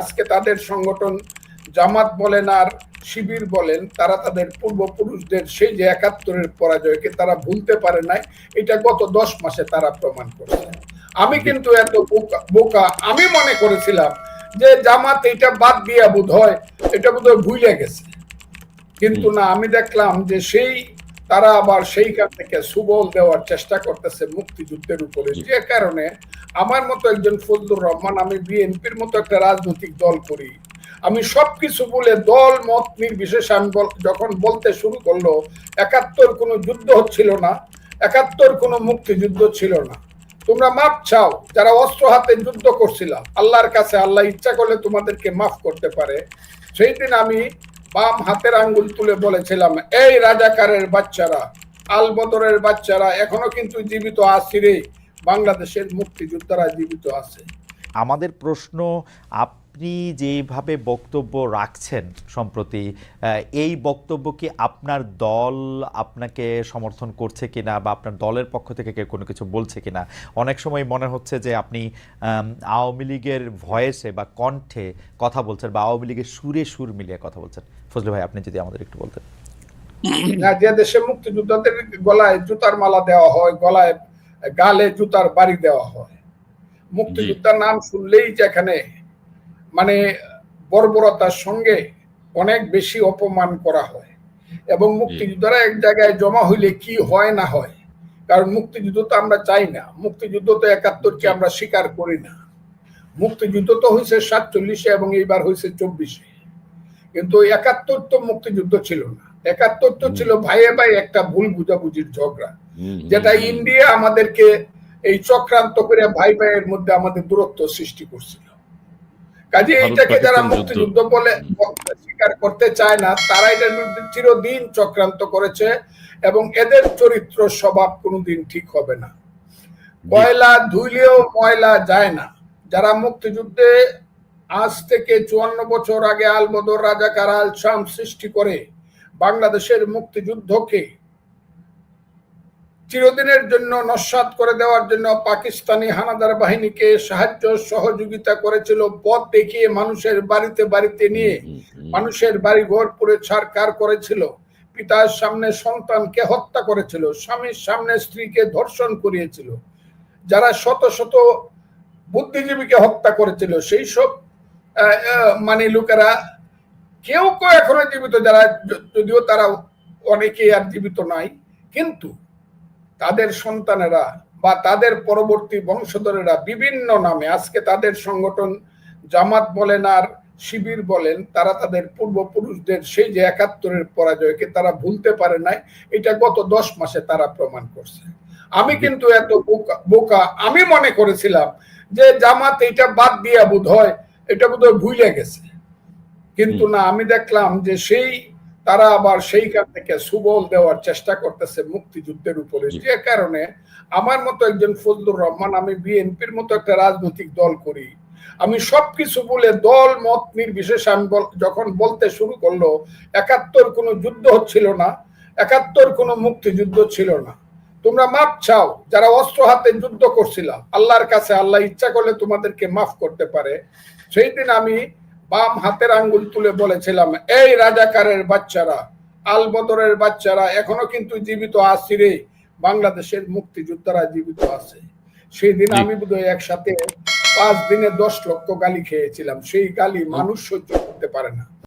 আজকে তাদের সংগঠন জামাত বলেন আর শিবির বলেন তারা তাদের পূর্বপুরুষদের সেই যে একাত্তরের পরাজয়কে তারা ভুলতে পারে নাই এটা গত দশ মাসে তারা প্রমাণ করছে। আমি কিন্তু এত বোকা বোকা আমি মনে করেছিলাম যে জামাত এটা বাদ দিয়া বোধ হয় এটা বোধ হয় ভুলে গেছে। কিন্তু না আমি দেখলাম যে সেই তারা আবার সেইখান থেকে সুবল দেওয়ার চেষ্টা করতেছে মুক্তিযুদ্ধের উপরে। যে কারণে আমার মতো একজন ফজলুর রহমান আমি বিএনপির মতো একটা রাজনৈতিক দল করি। আমি সবকিছু বলে দল মত নির্বিশেষে আমি যখন বলতে শুরু করল একাত্তর কোনো যুদ্ধ হচ্ছিল না একাত্তর কোনো মুক্তিযুদ্ধ ছিল না। তোমরা মাপ চাও যারা অস্ত্র হাতে যুদ্ধ করছিলাম আল্লাহর কাছে আল্লাহ ইচ্ছা করলে তোমাদেরকে মাফ করতে পারে। সেই দিন আমি বাম হাতের আঙ্গুল তুলে বলেছিলাম, এই রাজাকারের বাচ্চারা আল বদরের বাচ্চারা, এখনও কিন্তু জীবিত আছে রে। বাংলাদেশের মুক্তিযোদ্ধারা জীবিত আছে। আমাদের প্রশ্ন আপনি যেভাবে বক্তব্য রাখছেন সম্প্রতি এই বক্তব্য কি আপনার দল আপনাকে সমর্থন করছে কিনা বা আপনার দলের পক্ষ থেকে কেউ কোনো কিছু বলছে কিনা? অনেক সময় মনে হচ্ছে যে আপনি আওয়ামী লীগের ভয়েসে বা কণ্ঠে কথা বলছেন বা আওয়ামী লীগের সুরে সুর মিলিয়ে কথা বলছেন। ফজলু ভাই আপনি যদি আমাদের একটু বলতেন। না যে দেশে মুক্তিযোদ্ধাদের গলায় জুতার মালা দেওয়া হয় গলায় গালে জুতার বাড়ি দেওয়া হয় মুক্তিযোদ্ধার নাম শুনলেই যেখানে মানে বর্বরতার সঙ্গে অনেক বেশি অপমান করা হয়। এবং মুক্তিযোদ্ধারা এক জায়গায় জমা হইলে কি হয় না হয়? কারণ মুক্তিযুদ্ধ তো আমরা চাই না। মুক্তিযুদ্ধ তো একাত্তরকে আমরা স্বীকার করি না। মুক্তিযুদ্ধ তো হয়েছে সাতচল্লিশে এবং এইবার হয়েছে চব্বিশে। কিন্তু একাত্তর তো মুক্তিযুদ্ধ ছিল না। একাত্তর তো ছিল ভাইয়ে ভাই একটা ভুল বুঝাবুঝির ঝগড়া। যেটা ইন্ডিয়া আমাদেরকে এই চক্রান্ত করে ভাই ভাইয়ের মধ্যে আমাদের দূরত্ব সৃষ্টি করছিল কাজে এইটাকে যারা মুক্তিযুদ্ধ বলে স্বীকার করতে চায় না তারা এটার বিরুদ্ধে চিরদিন চক্রান্ত করেছে এবং এদের চরিত্র স্বভাব কোনোদিন ঠিক হবে না। কয়লা ধুইলেও ময়লা যায় না। যারা মুক্তিযুদ্ধে আজ থেকে চুয়ান্ন বছর আগে আলবদর রাজাকার আল শাম সৃষ্টি করে বাংলাদেশের মুক্তিযুদ্ধকে চিরদিনের জন্য নস্বাত করে দেওয়ার জন্য পাকিস্তানি হানাদার বাহিনীকে সাহায্য সহযোগিতা করেছিল পথ দেখিয়ে মানুষের বাড়িতে বাড়িতে নিয়ে। মানুষের বাড়ি ঘর পুরে ছাড়কার করেছিল। পিতার সামনে সন্তানকে হত্যা করেছিল স্বামীর সামনে স্ত্রীকে ধর্ষণ করিয়েছিল। যারা শত শত বুদ্ধিজীবীকে হত্যা করেছিল সেই সব মানে লোকেরা কেউ কেউ এখনও জীবিত যারা যদিও তারা অনেকেই আর জীবিত নাই। কিন্তু তাদের সন্তানেরা বা তাদের পরবর্তী বংশধরেরা বিভিন্ন নামে আজকে তাদের সংগঠন জামাত বলেন আর শিবির বলেন তারা তাদের পূর্বপুরুষদের সেই যে একাত্তরের পরাজয়কে তারা ভুলতে পারে নাই এটা গত দশ মাসে তারা প্রমাণ করছে। আমি কিন্তু এত বোকা বোকা আমি মনে করেছিলাম যে জামাত এটা বাদ দিয়া বোধ হয় এটা বোধ হয় ভুলে গেছে। কিন্তু না আমি দেখলাম যে সেই তারা আবার সেইখান থেকে সুবল দেওয়ার চেষ্টা করতেছে মুক্তিযুদ্ধের উপরে। যে কারণে আমার মতো একজন ফজলুর রহমান, আমি বিএনপির মতো একটা রাজনৈতিক দল করি। আমি সবকিছু বলে দল, মত নির্বিশেষে আমি যখন বলতে শুরু করল, একাত্তর কোনো যুদ্ধ হচ্ছিল না, একাত্তর কোনো মুক্তিযুদ্ধ ছিল না। তোমরা মাপ চাও, যারা অস্ত্র হাতে যুদ্ধ করছিল, আল্লাহর কাছে আল্লাহ ইচ্ছা করলে তোমাদেরকে মাফ করতে পারে। সেই দিন আমি বাম হাতের আঙ্গুল তুলে বলেছিলাম এই রাজাকারের বাচ্চারা আল বদরের বাচ্চারা এখনও কিন্তু জীবিত আছে রে। বাংলাদেশের মুক্তিযোদ্ধারা জীবিত আছে। সেই দিন। আমি বোধহয় একসাথে পাঁচ দিনে দশ লক্ষ গালি খেয়েছিলাম। সেই গালি মানুষ সহ্য করতে পারে না।